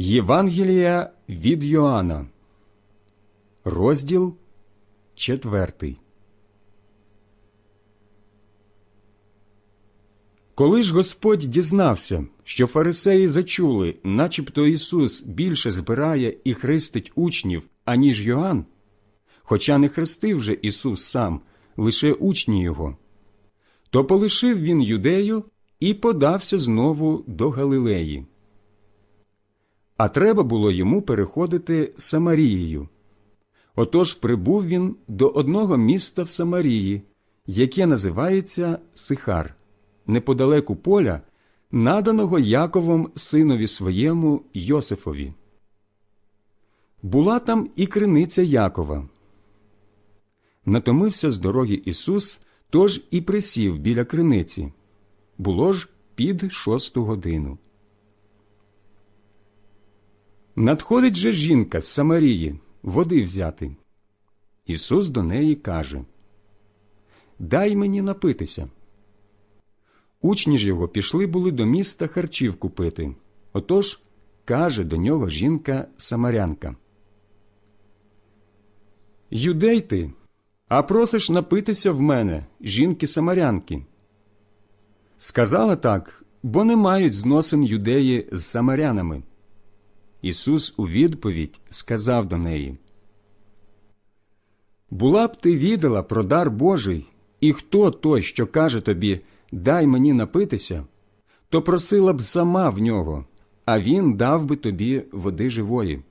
Євангелія від Йоанна, розділ четвертий. Коли ж Господь дізнався, що фарисеї зачули, начебто Ісус більше збирає і хрестить учнів, аніж Йоанн, хоча не хрестив же Ісус сам, лише учні Його, то полишив він юдею і подався знову до Галилеї. А треба було йому переходити Самарією. Отож прибув він до одного міста в Самарії, яке називається Сихар, неподалеку поля, наданого Яковом синові своєму Йосифові. Була там і криниця Якова. Натомився з дороги Ісус, тож і присів біля криниці. Було ж під шосту годину. Надходить же жінка з Самарії води взяти. Ісус до неї каже Дай мені напитися. Учні ж його пішли були до міста харчів купити. Отож каже до нього жінка Самарянка. Юдей ти, а просиш напитися в мене, жінки Самарянки. Сказала так, бо не мають зносин юдеї з самарянами. Ісус у відповідь сказав до неї Була б ти відала про дар Божий, і хто той, що каже тобі Дай мені напитися, то просила б сама в нього, а він дав би тобі води живої.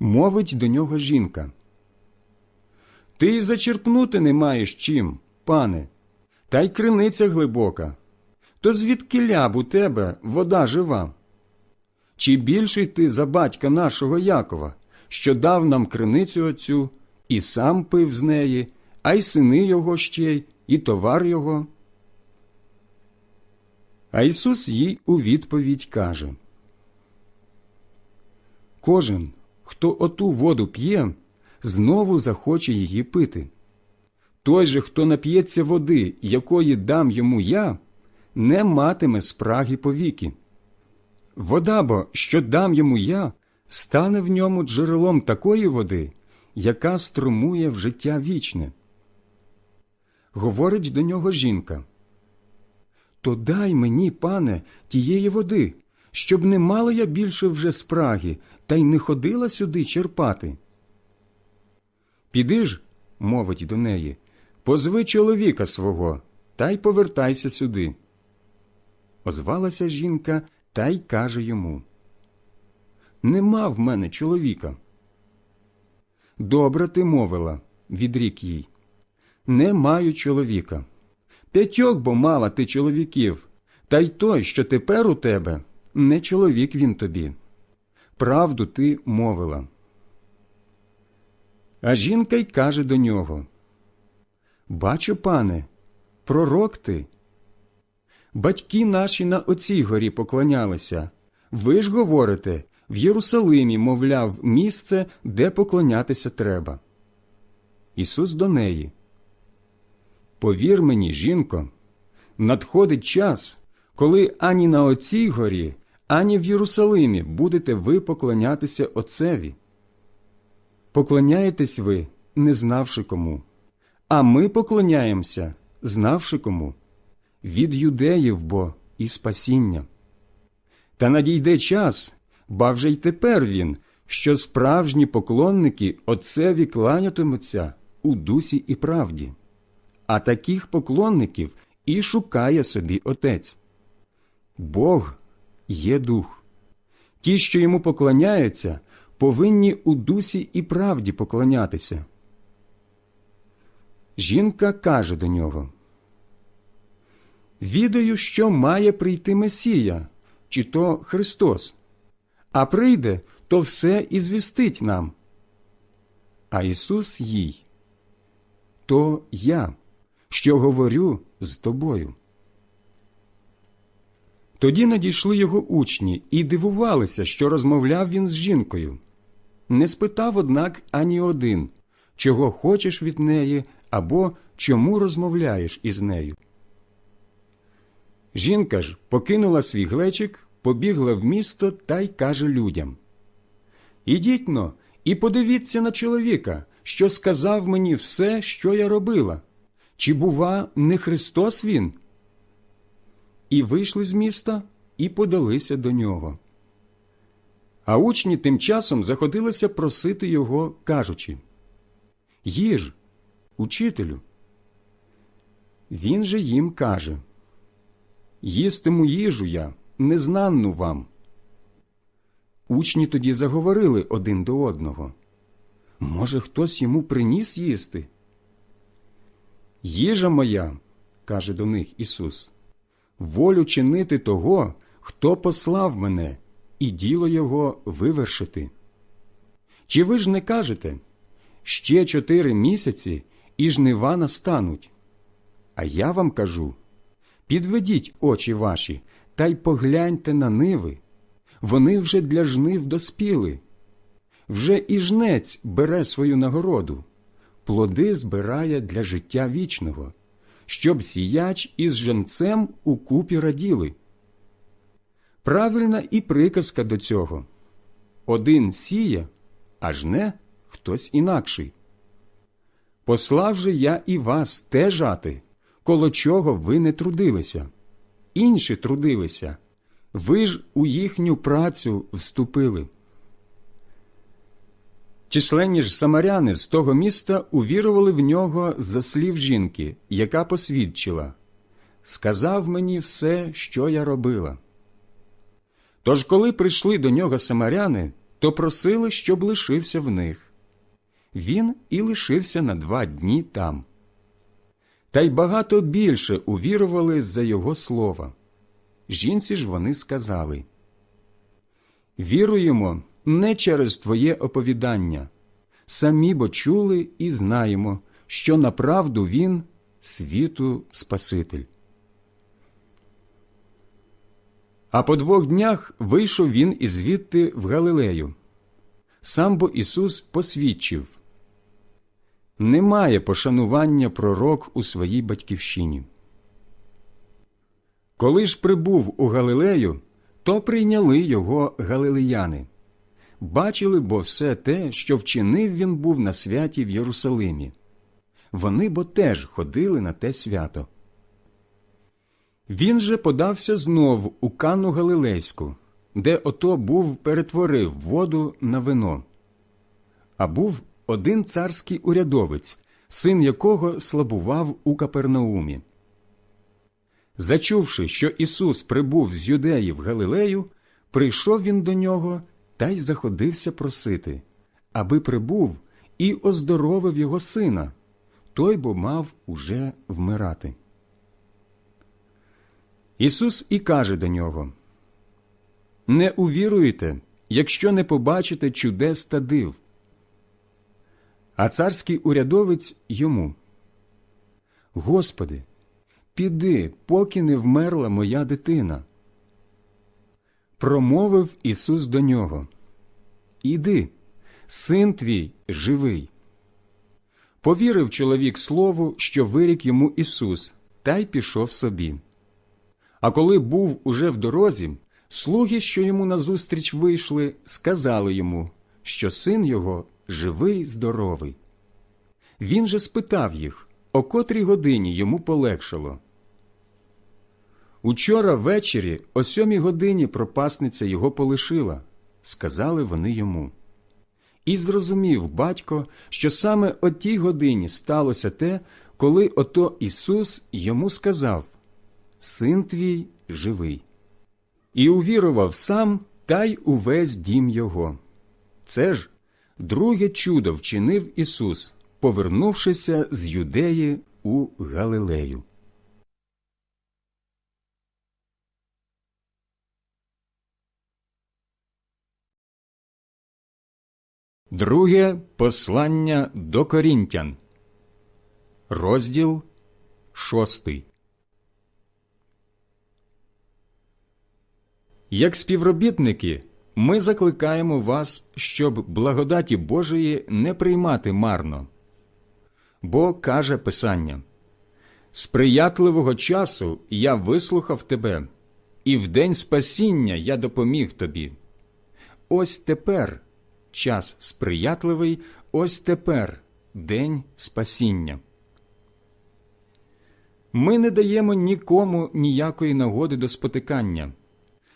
Мовить до нього жінка. Ти й зачерпнути не маєш чим, пане, та й криниця глибока. То звідки ляб у тебе вода жива? Чи більший ти за батька нашого Якова, що дав нам криницю оцю, і сам пив з неї, а й сини його ще й, і товар його? А Ісус їй у відповідь каже Кожен, хто оту воду п'є, знову захоче її пити. Той же, хто нап'ється води, якої дам йому я, не матиме спраги повіки. Вода бо, що дам йому я, стане в ньому джерелом такої води, яка струмує в життя вічне. Говорить до нього жінка. То дай мені, пане, тієї води, щоб не мала я більше вже спраги, та й не ходила сюди черпати. Піди ж, мовить до неї, позви чоловіка свого, та й повертайся сюди. Озвалася жінка та й каже йому Нема в мене чоловіка. Добре ти мовила, відрік їй. Не маю чоловіка. П'ятьох бо мала ти чоловіків, та й той, що тепер у тебе, не чоловік він тобі. Правду ти мовила. А жінка й каже до нього Бачу, пане, пророк ти. Батьки наші на оцій горі поклонялися. Ви ж говорите, в Єрусалимі, мовляв, місце, де поклонятися треба. Ісус до неї. Повір мені, жінко, надходить час, коли ані на оцій горі, ані в Єрусалимі будете ви поклонятися Отцеві. Поклоняєтесь ви, не знавши кому, а ми поклоняємося, знавши кому від юдеїв бо і спасіння. Та надійде час, ба вже й тепер він, що справжні поклонники Отцеві кланятимуться у дусі і правді, а таких поклонників і шукає собі Отець. Бог є дух. Ті, що йому поклоняються, повинні у дусі і правді поклонятися. Жінка каже до нього Відаю, що має прийти Месія, чи то Христос, а прийде, то все і звістить нам. А Ісус їй то я, що говорю з тобою. Тоді надійшли його учні і дивувалися, що розмовляв він з жінкою. Не спитав, однак, ані один, чого хочеш від неї або чому розмовляєш із нею. Жінка ж покинула свій глечик, побігла в місто та й каже людям Ідіть но і подивіться на чоловіка, що сказав мені все, що я робила. Чи, бува, не Христос він? І вийшли з міста і подалися до нього. А учні тим часом заходилися просити його, кажучи Їж, учителю. Він же їм каже Їстиму їжу я, незнанну вам. Учні тоді заговорили один до одного. Може, хтось йому приніс їсти? Їжа моя, каже до них Ісус, волю чинити того, хто послав мене, і діло його вивершити. Чи ви ж не кажете ще чотири місяці і жнива настануть? А я вам кажу підведіть очі ваші та й погляньте на ниви. Вони вже для жнив доспіли. Вже і жнець бере свою нагороду, плоди збирає для життя вічного, щоб сіяч із женцем у купі раділи. Правильна і приказка до цього один сіє, а жне хтось інакший. Послав же я і вас те жати, коло чого ви не трудилися, інші трудилися, ви ж у їхню працю вступили. Численні ж самаряни з того міста увірували в нього за слів жінки, яка посвідчила Сказав мені все, що я робила. Тож, коли прийшли до нього самаряни, то просили, щоб лишився в них. Він і лишився на два дні там. Та й багато більше увірували за його слова. Жінці ж вони сказали Віруємо не через Твоє оповідання, самі бо чули і знаємо, що направду Він світу Спаситель. А по двох днях вийшов він із звідти в Галилею. Сам бо Ісус посвідчив немає пошанування пророк у своїй батьківщині. Коли ж прибув у Галилею, то прийняли його галилеяни. Бачили бо все те, що вчинив він був на святі в Єрусалимі. Вони бо теж ходили на те свято. Він же подався знов у Канну Галилейську, де ото був перетворив воду на вино. А був один царський урядовець, син якого слабував у Капернаумі. Зачувши, що Ісус прибув з юдеї в Галилею, прийшов він до нього та й заходився просити, аби прибув і оздоровив його сина, той бо мав уже вмирати. Ісус і каже до нього Не увіруєте, якщо не побачите чудес та див. А царський урядовець йому Господи, піди, поки не вмерла моя дитина. Промовив Ісус до нього Іди, син твій живий. Повірив чоловік слову, що вирік йому Ісус, та й пішов собі. А коли був уже в дорозі, слуги, що йому назустріч вийшли, сказали йому, що син його живий, здоровий. Він же спитав їх, о котрій годині йому полегшало. Учора ввечері о сьомій годині пропасниця його полишила, сказали вони йому. І зрозумів батько, що саме о тій годині сталося те, коли ото Ісус йому сказав Син твій живий. І увірував сам та й увесь дім його. Це ж друге чудо вчинив Ісус, повернувшися з юдеї у Галилею. Друге послання до Корінтян, розділ шостий. Як співробітники, ми закликаємо вас, щоб благодаті Божої не приймати марно. Бо каже Писання Сприятливого часу я вислухав тебе, і в день спасіння я допоміг тобі. Ось тепер час сприятливий, ось тепер день спасіння. Ми не даємо нікому ніякої нагоди до спотикання,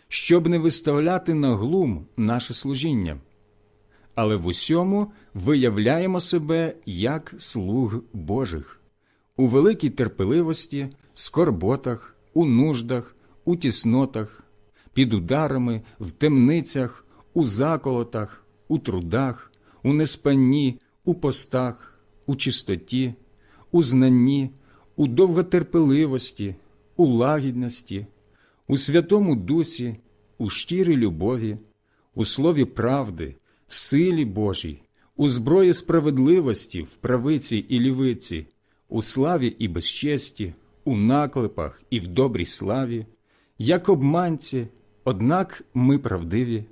щоб не виставляти на глум наше служіння, але в усьому виявляємо себе як слуг Божих, у великій терпеливості, скорботах, у нуждах, у тіснотах, під ударами, в темницях, у заколотах, у трудах, у неспанні, у постах, у чистоті, у знанні, у довготерпеливості, у лагідності, у Святому Дусі, у щирій любові, у слові правди, в силі Божій, у зброї справедливості, в правиці і лівиці, у славі і безчесті, у наклепах і в добрій славі, як обманці, однак ми правдиві,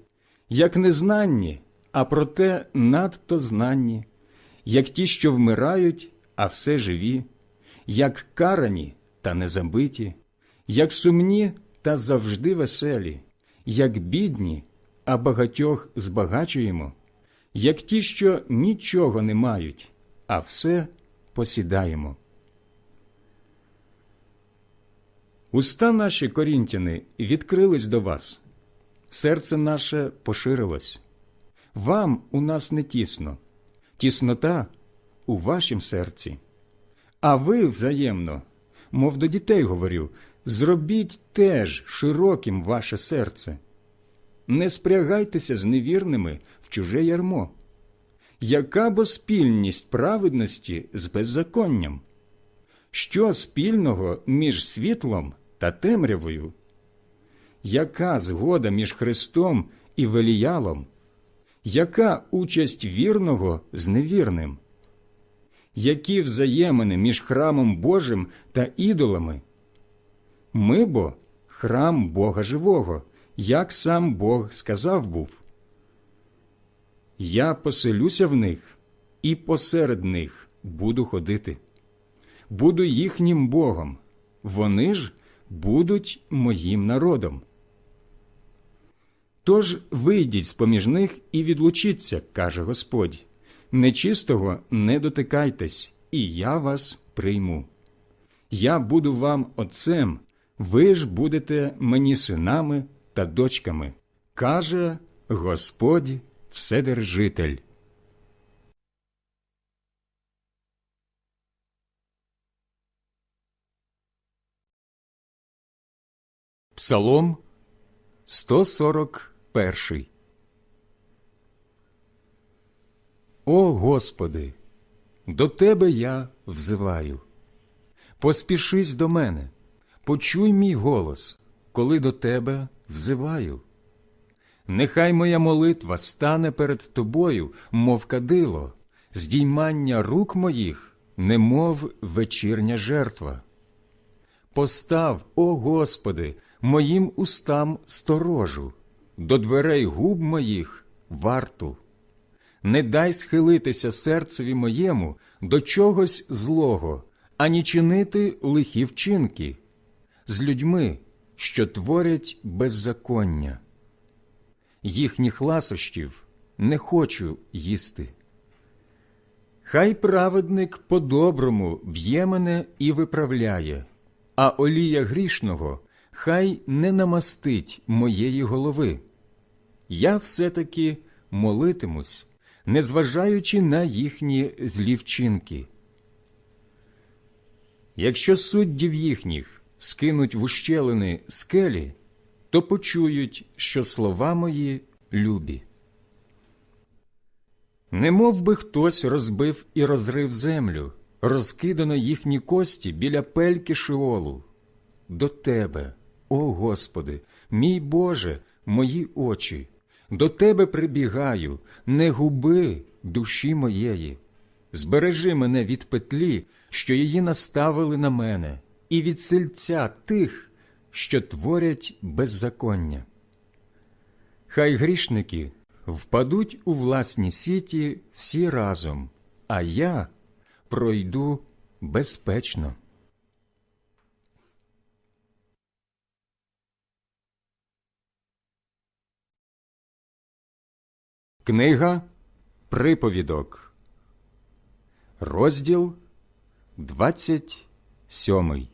як незнанні, а проте надто знанні, як ті, що вмирають, а все живі, як карані та незабиті, як сумні та завжди веселі, як бідні, а багатьох збагачуємо, як ті, що нічого не мають, а все посідаємо. Уста наші корінтяни відкрились до вас, серце наше поширилось. Вам у нас не тісно, тіснота у вашім серці. А ви взаємно, мов до дітей говорю, зробіть теж широким ваше серце. Не спрягайтеся з невірними в чуже ярмо. Яка бо спільність праведності з беззаконням? Що спільного між світлом та темрявою? Яка згода між Христом і Веліялом? Яка участь вірного з невірним? Які взаємини між храмом Божим та ідолами? Ми бо храм Бога живого, як сам Бог сказав був. Я поселюся в них і посеред них буду ходити. Буду їхнім Богом, вони ж будуть моїм народом. Тож вийдіть з поміж них і відлучіться, каже Господь. Нечистого не дотикайтесь, і я вас прийму. Я буду вам отцем, ви ж будете мені синами та дочками, каже Господь Вседержитель. Псалом 141 О Господи, до Тебе я взиваю. Поспішись до мене, почуй мій голос, коли до Тебе взиваю. Нехай моя молитва стане перед Тобою, мов кадило, здіймання рук моїх, немов вечірня жертва. Постав, о Господи, моїм устам сторожу, до дверей губ моїх варту. Не дай схилитися серцеві моєму до чогось злого, ані чинити лихі вчинки з людьми, що творять беззаконня. Їхніх ласощів не хочу їсти. Хай праведник по-доброму б'є мене і виправляє, а олія грішного хай не намастить моєї голови. Я все-таки молитимусь, незважаючи на їхні злі вчинки. Якщо суддів їхніх скинуть в ущелини скелі, то почують, що слова мої любі. Не мов би хтось розбив і розрив землю, розкидано їхні кості біля пельки Шиолу. До Тебе, о Господи, мій Боже, мої очі, до Тебе прибігаю, не губи душі моєї. Збережи мене від петлі, що її наставили на мене, і від сильця тих, що творять беззаконня. Хай грішники впадуть у власні сіті всі разом, а я пройду безпечно. Книга Приповідок, розділ 27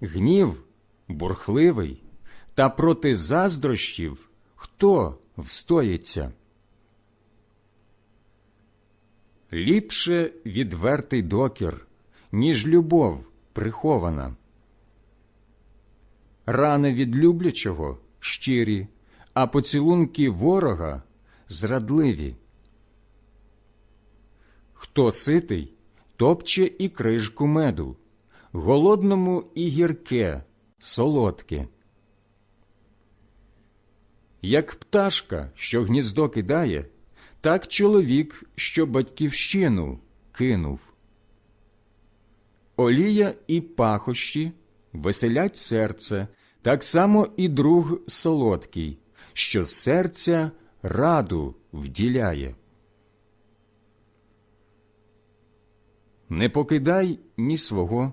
гнів бурхливий, та проти заздрощів хто встоїться? Ліпше відвертий докір, ніж любов прихована. Рани від люблячого щирі, а поцілунки ворога зрадливі. Хто ситий, топче і крижку меду, голодному і гірке, солодке. Як пташка, що гніздо кидає, так чоловік, що батьківщину кинув. Олія і пахощі веселять серце, так само і друг солодкий, що з серця раду вділяє. Не покидай ні свого,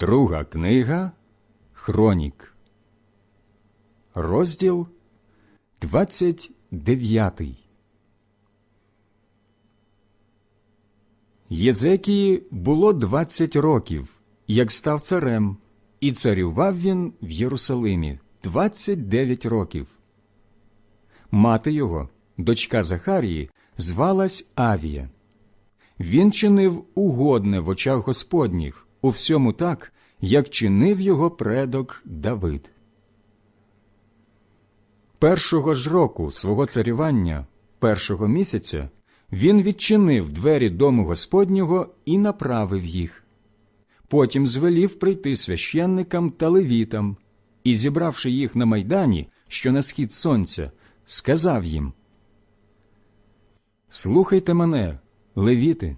Друга книга Хронік, розділ 29. Єзекії було 20 років, як став царем, і царював він в Єрусалимі 29 років. Мати його, дочка Захарії, звалась Авія. Він чинив угодне в очах Господніх у всьому так, як чинив його предок Давид. Першого ж року свого царювання, першого місяця, він відчинив двері дому Господнього і направив їх. Потім звелів прийти священникам та левітам, і, зібравши їх на майдані, що на схід сонця, сказав їм Слухайте мене, левіти.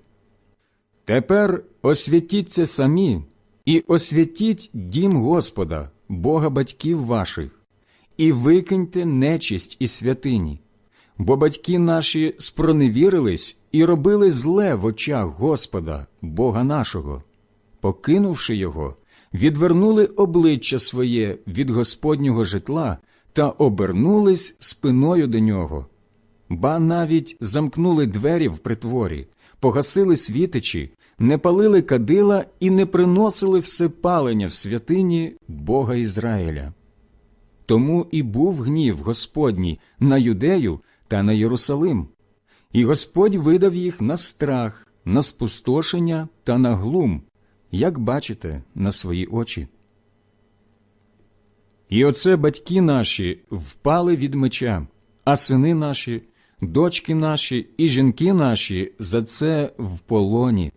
Тепер освятіться самі і освятіть дім Господа, Бога батьків ваших, і викиньте нечисть і святині, бо батьки наші спроневірились і робили зле в очах Господа, Бога нашого, покинувши його, відвернули обличчя своє від Господнього житла та обернулись спиною до нього, ба навіть замкнули двері в притворі, погасили світичі, не палили кадила і не приносили все палення в святині Бога Ізраїля. Тому і був гнів Господній на юдею та на Єрусалим, і Господь видав їх на страх, на спустошення та на глум, як бачите на свої очі. І оце батьки наші впали від меча, а сини наші, дочки наші і жінки наші за це в полоні.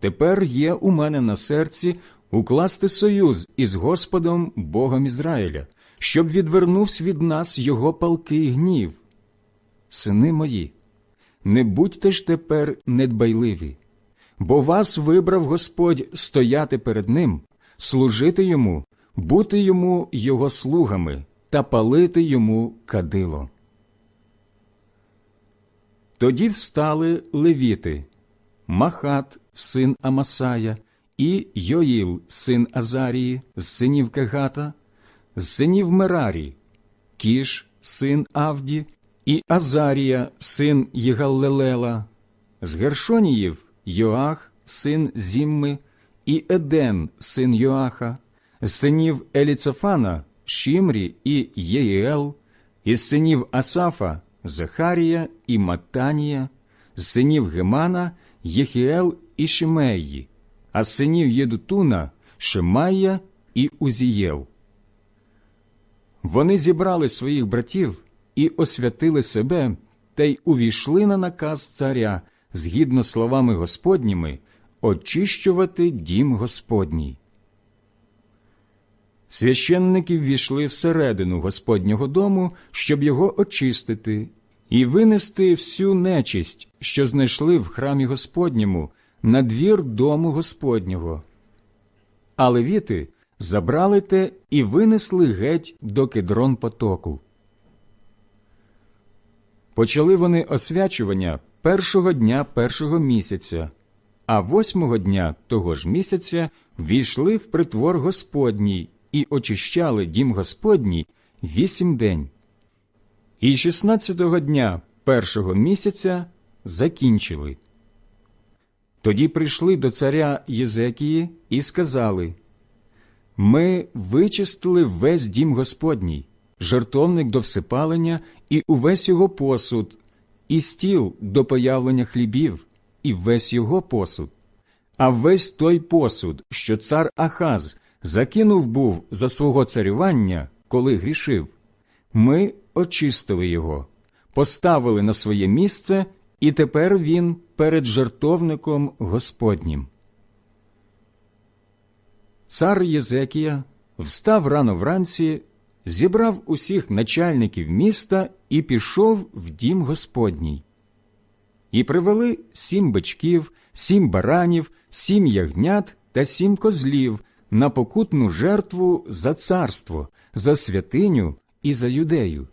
Тепер є у мене на серці укласти союз із Господом Богом Ізраїля, щоб відвернувся від нас його палкий гнів. Сини мої, не будьте ж тепер недбайливі, бо вас вибрав Господь стояти перед Ним, служити йому, бути йому його слугами та палити йому кадило. Тоді встали левіти, Махат, син Амасая, і Йоїл, син Азарії, з синів Кегата, з синів Мерарі, Кіш, син Авді, і Азарія, син Єгаллелела, з Гершоніїв Йоах, син Зімми, і Еден, син Йоаха, з синів Еліцефана, Шімрі і Єїел, із синів Асафа, Захарія і Матанія, синів Гемана, Єхіел і Шимеї, а синів Єдутуна Шимая і Узієл. Вони зібрали своїх братів і освятили себе та й увійшли на наказ царя, згідно словами Господніми, очищувати дім Господній. Священники ввійшли всередину Господнього дому, щоб його очистити, і винести всю нечисть, що знайшли в храмі Господньому, на двір дому Господнього. А левіти забрали те і винесли геть до кедрон потоку. Почали вони освячування першого дня першого місяця, а восьмого дня того ж місяця ввійшли в притвор Господній і очищали дім Господній вісім день. І шістнадцятого дня першого місяця закінчили. Тоді прийшли до царя Єзекії і сказали Ми вичистили весь дім Господній, жертовник до всипалення і увесь його посуд, і стіл до появлення хлібів, і весь його посуд, а весь той посуд, що цар Ахаз закинув був за свого царювання, коли грішив, ми очистили його, поставили на своє місце, і тепер він перед жертовником Господнім. Цар Єзекія встав рано вранці, зібрав усіх начальників міста і пішов в дім Господній. І привели сім бичків, сім баранів, сім ягнят та сім козлів на покутну жертву за царство, за святиню і за юдею.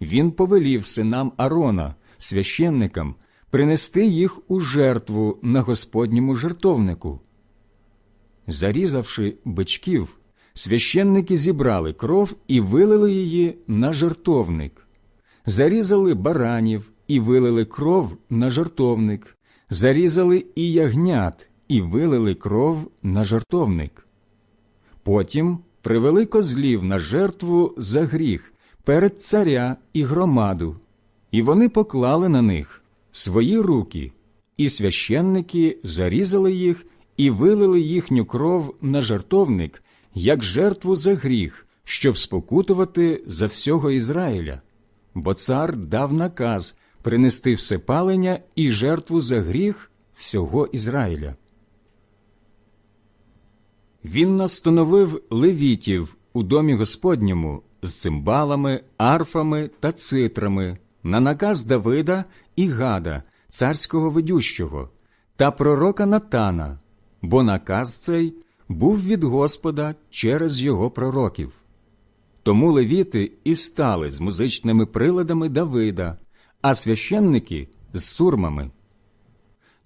Він повелів синам Арона, священникам, принести їх у жертву на Господньому жертовнику. Зарізавши бичків, священники зібрали кров і вилили її на жертовник. Зарізали баранів і вилили кров на жертовник. Зарізали і ягнят і вилили кров на жертовник. Потім привели козлів на жертву за гріх перед царя і громаду, і вони поклали на них свої руки, і священники зарізали їх і вилили їхню кров на жертовник, як жертву за гріх, щоб спокутувати за всього Ізраїля. Бо цар дав наказ принести всепалення і жертву за гріх всього Ізраїля. Він настановив левітів у домі Господньому з цимбалами, арфами та цитрами на наказ Давида і Гада, царського ведющого, та пророка Натана, бо наказ цей був від Господа через його пророків. Тому левіти і стали з музичними приладами Давида, а священники з сурмами.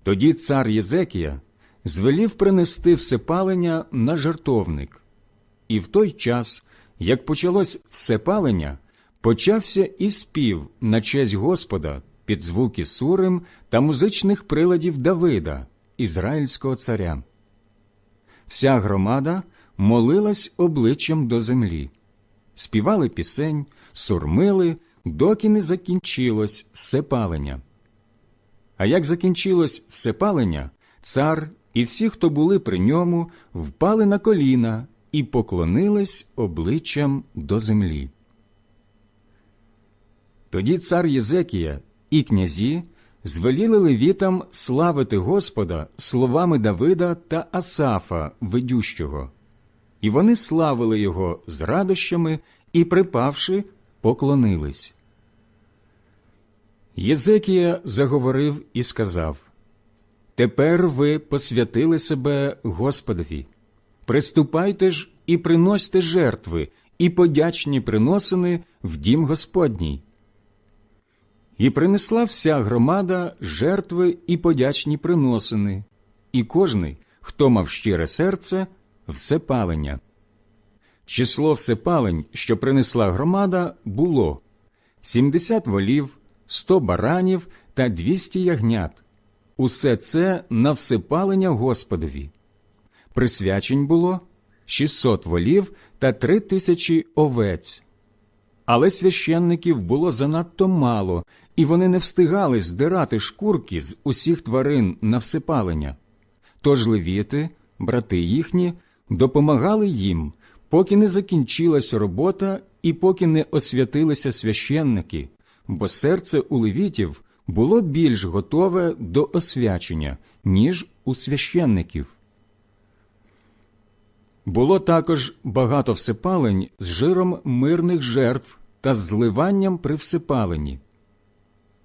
Тоді цар Єзекія звелів принести всепалення на жертовник. І в той час, як почалось всепалення, почався і спів на честь Господа під звуки сурим та музичних приладів Давида, ізраїльського царя. Вся громада молилась обличчям до землі, співали пісень, сурмили, доки не закінчилось всепалення. А як закінчилось всепалення, цар і всі, хто були при ньому, впали на коліна і поклонились обличчям до землі. Тоді цар Єзекія і князі звеліли левітам славити Господа словами Давида та Асафа, ведющого, і вони славили його з радощами і, припавши, поклонились. Єзекія заговорив і сказав Тепер ви посвятили себе Господові. Приступайте ж і приносьте жертви, і подячні приносини в дім Господній. І принесла вся громада жертви і подячні приносини, і кожний, хто мав щире серце, всепалення. Число всепалень, що принесла громада, було сімдесят волів, сто баранів та двісті ягнят. Усе це на всепалення Господові. Присвячень було 600 волів та три тисячі овець. Але священників було занадто мало, і вони не встигали здирати шкурки з усіх тварин на всепалення. Тож левіти, брати їхні, допомагали їм, поки не закінчилась робота і поки не освятилися священники, бо серце у левітів було більш готове до освячення, ніж у священників. Було також багато всепалень з жиром мирних жертв та зливанням при всепаленні.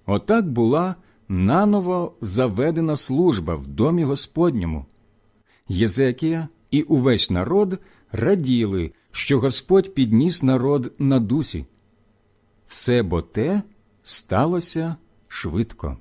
Отак була наново заведена служба в домі Господньому. Єзекія і увесь народ раділи, що Господь підніс народ на дусі. Все бо те сталося швидко.